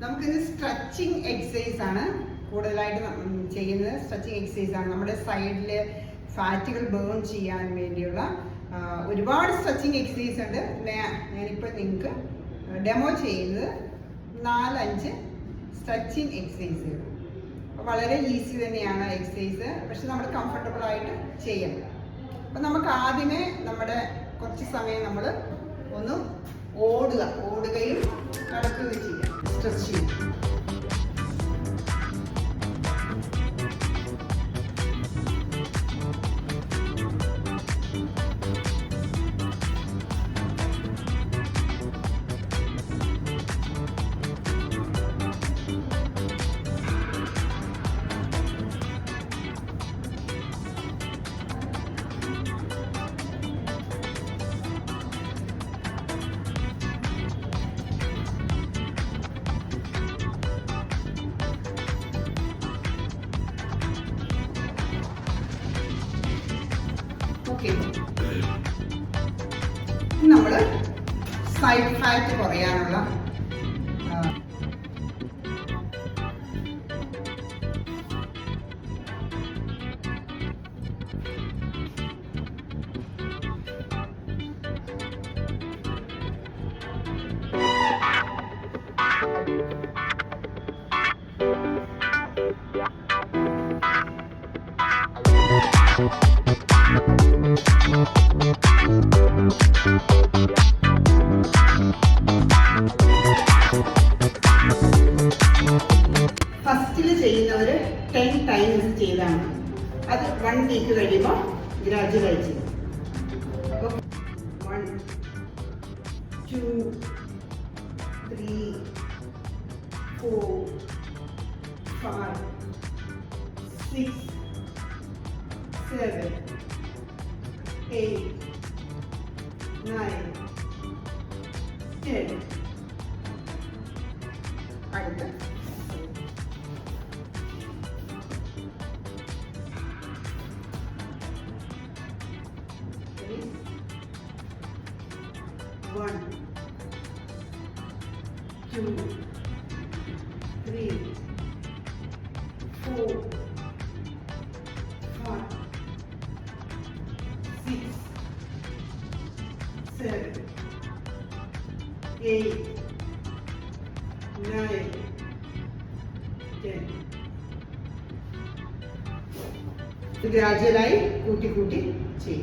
നമുക്കിത് stretching exercise ആണ് കൂടുതലായിട്ട് ചെയ്യുന്നത്. സ്ട്രെച്ചിങ് എക്സസൈസ് ആണ്. നമ്മുടെ സൈഡിൽ ഫാറ്റുകൾ ബേൺ ചെയ്യാൻ വേണ്ടിയുള്ള ഒരുപാട് സ്ട്രെച്ചിങ് എക്സസൈസ് ഉണ്ട്. ഞാനിപ്പോൾ നിങ്ങൾക്ക് ഡെമോ ചെയ്യുന്നത് നാലഞ്ച് സ്ട്രെച്ചിങ് എക്സസൈസുകൾ വളരെ ഈസി തന്നെയാണ് എക്സസൈസ് പക്ഷെ നമ്മൾ കംഫർട്ടബിൾ ആയിട്ട് ചെയ്യണം അപ്പം നമുക്ക് ആദ്യമേ നമ്മുടെ കുറച്ച് സമയം നമ്മൾ ഒന്ന് ഓടുക. ഓടുകയും ചെയ്യാം സ്ട്രെച്ച് ചെയ്യും നമ്മൾ സൈഡ് ഫാറ്റ് കുറയാനുള്ള ആ, ഫസ്റ്റിൽ ചെയ്യുന്നവർ ടെൻ ടൈംസ് ചെയ്താൽ മതി അത് വൺ വീക്ക് കഴിയുമ്പോൾ ഗ്രാജുവലായി ചെയ്യും വൺ ടു അടുത്ത. is 1 2 3 4 5 6 7 8 9 10 તો આજે લાઈ કૂટી કૂટી છે